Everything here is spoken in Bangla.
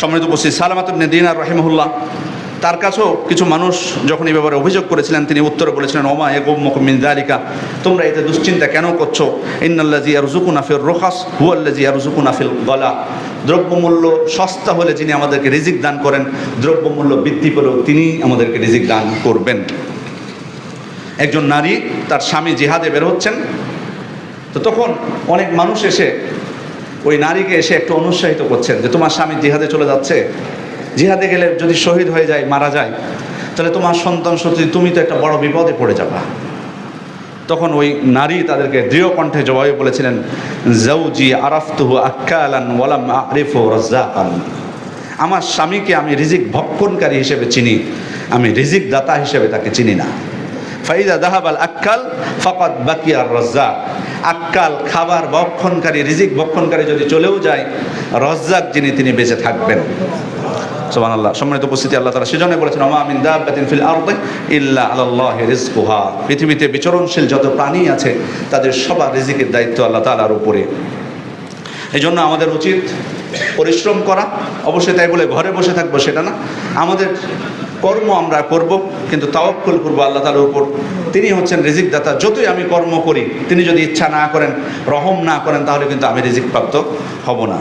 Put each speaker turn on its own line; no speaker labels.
সম্মানিত উপস্থিত সালামাতুবনে দিন আর রহিমহুল্লাহ। তার কাছেও কিছু মানুষ যখন এই ব্যাপারে অভিযোগ করেছিলেন, তিনি উত্তরে বলেছিলেন, ওমা একুমিন দালিকা তোমরা এতে দুশ্চিন্তা কেন করছ? ইন্নাল্লাজি আর জুকুন আফিল রোখাস হুয়াল্লাজি আর জুকুন আফিল গলা দ্রব্যমূল্য সস্তা হলে যিনি আমাদেরকে রিজিক দান করেন, দ্রব্যমূল্য বৃদ্ধি পেলেও তিনি আমাদেরকে রিজিক দান করবেন। একজন নারী তার স্বামী জিহাদে বের হচ্ছেন, তো তখন অনেক মানুষ এসে ওই নারীকে এসে একটু অনুৎসাহিত করছেন যে তোমার স্বামী জিহাদে চলে যাচ্ছে। জিহাদে গেলে যদি শহীদ হয়ে যায়, মারা যায়, তাহলে তোমার সন্তান সত্যি তুমি তো একটা বড় বিপদে পড়ে যাবা। তখন ওই নারী তাদেরকে দৃঢ় কণ্ঠে জবাবে বলেছিলেন জৌজি আরাফতুহু আক্কালান ওয়ালাম আরিফু রাজ্জাকান। আমার স্বামীকে আমি রিজিক ভক্ষণকারী হিসেবে চিনি, আমি রিজিক দাতা হিসেবে তাকে চিনি না। ফাইদা দাহাবাল আক্কাল ফকত বাকিয়ার রজ্জা আক্কাল খাবার ভক্ষণকারী, রিজিক ভক্ষণকারী যদি চলেও যায়, রজ্জাক যিনি, তিনি বেঁচে থাকবেন। সোমান আল্লাহ সম্মানিত উপস্থিতি, আল্লাহ তারা সেজন্য বলেছেন আমা আমিন দাব্বাতিন ফিল আরদে ইল্লা আলাল্লাহি রিজকুহা পৃথিবীতে বিচরণশীল যত প্রাণী আছে, তাদের সবার রিজিকের দায়িত্ব আল্লাহ তাআলার উপরে। এই জন্য আমাদের উচিত পরিশ্রম করা। অবশ্যই তাই বলে ঘরে বসে থাকব সেটা না। আমাদের কর্ম আমরা করব, কিন্তু তাওয়াক্কুল করব আল্লাহ তালার উপর। তিনি হচ্ছেন রিজিক দাতা যতই আমি কর্ম করি, তিনি যদি ইচ্ছা না করেন, রহম না করেন, তাহলে কিন্তু আমি রিজিক প্রাপ্ত হব না।